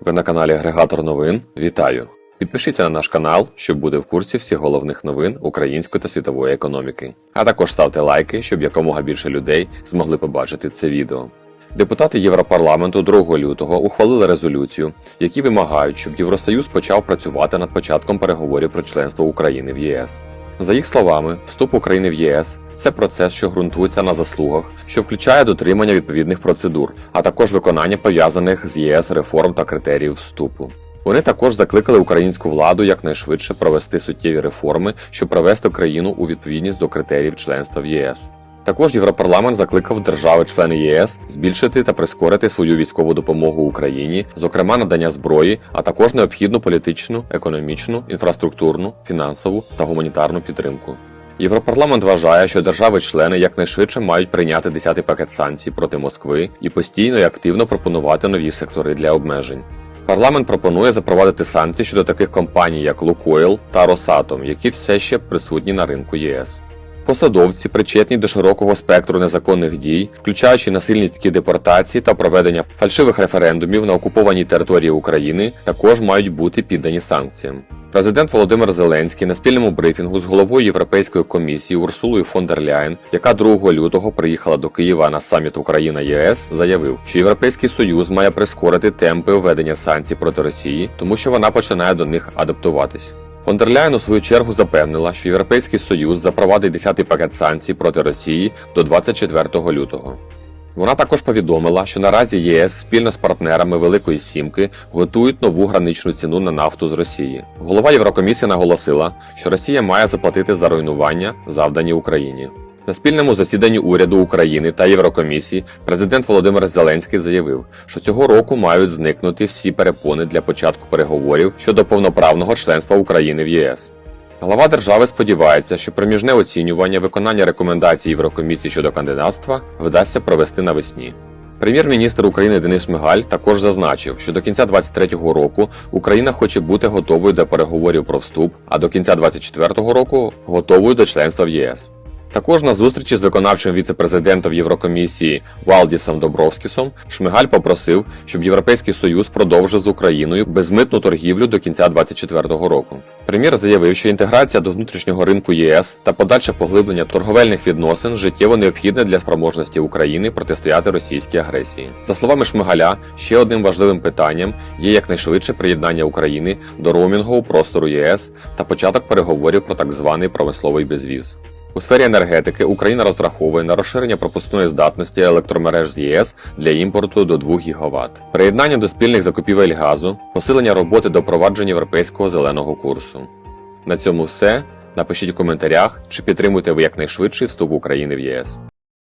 Ви на каналі Агрегатор новин. Вітаю! Підпишіться на наш канал, щоб бути в курсі всіх головних новин української та світової економіки. А також ставте лайки, щоб якомога більше людей змогли побачити це відео. Депутати Європарламенту 2 лютого ухвалили резолюцію, які вимагають, щоб Євросоюз почав працювати над початком переговорів про членство України в ЄС. За їх словами, вступ України в ЄС це процес, що ґрунтується на заслугах, що включає дотримання відповідних процедур, а також виконання пов'язаних з ЄС реформ та критеріїв вступу. Вони також закликали українську владу якнайшвидше провести суттєві реформи, щоб привести країну у відповідність до критеріїв членства в ЄС. Також Європарламент закликав держави-члени ЄС збільшити та прискорити свою військову допомогу Україні, зокрема надання зброї, а також необхідну політичну, економічну, інфраструктурну, фінансову та гуманітарну підтримку. Європарламент вважає, що держави-члени якнайшвидше мають прийняти 10-й пакет санкцій проти Москви і постійно і активно пропонувати нові сектори для обмежень. Парламент пропонує запровадити санкції щодо таких компаній, як Лукойл та Росатом, які все ще присутні на ринку ЄС. Посадовці, причетні до широкого спектру незаконних дій, включаючи насильницькі депортації та проведення фальшивих референдумів на окупованій території України, також мають бути піддані санкціям. Президент Володимир Зеленський на спільному брифінгу з головою Європейської комісії Урсулою фон дер Ляєн, яка 2 лютого приїхала до Києва на саміт Україна ЄС, заявив, що Європейський Союз має прискорити темпи введення санкцій проти Росії, тому що вона починає до них адаптуватись. Фон у свою чергу запевнила, що Європейський Союз запровадить 10-й пакет санкцій проти Росії до 24 лютого. Вона також повідомила, що наразі ЄС спільно з партнерами Великої Сімки готують нову граничну ціну на нафту з Росії. Голова Єврокомісії наголосила, що Росія має заплатити за руйнування, завдані Україні. На спільному засіданні уряду України та Єврокомісії президент Володимир Зеленський заявив, що цього року мають зникнути всі перепони для початку переговорів щодо повноправного членства України в ЄС. Глава держави сподівається, що проміжне оцінювання виконання рекомендацій Єврокомісії щодо кандидатства вдасться провести навесні. Прем'єр-міністр України Денис Шмигаль також зазначив, що до кінця 2023 року Україна хоче бути готовою до переговорів про вступ, а до кінця 2024 року готовою до членства в ЄС. Також на зустрічі з виконавчим віце-президентом Єврокомісії Валдісом Добровскісом Шмигаль попросив, щоб Європейський Союз продовжив з Україною безмитну торгівлю до кінця 2024 року. Прем'єр заявив, що інтеграція до внутрішнього ринку ЄС та подальше поглиблення торговельних відносин життєво необхідне для спроможності України протистояти російській агресії. За словами Шмигаля, ще одним важливим питанням є якнайшвидше приєднання України до роумінгового простору ЄС та початок переговорів про так званий промисловий безвіз. У сфері енергетики Україна розраховує на розширення пропускної здатності електромереж з ЄС для імпорту до 2 ГВт, приєднання до спільних закупівель газу, посилення роботи до провадження європейського зеленого курсу. На цьому все. Напишіть у коментарях, чи підтримуєте ви якнайшвидший вступ України в ЄС.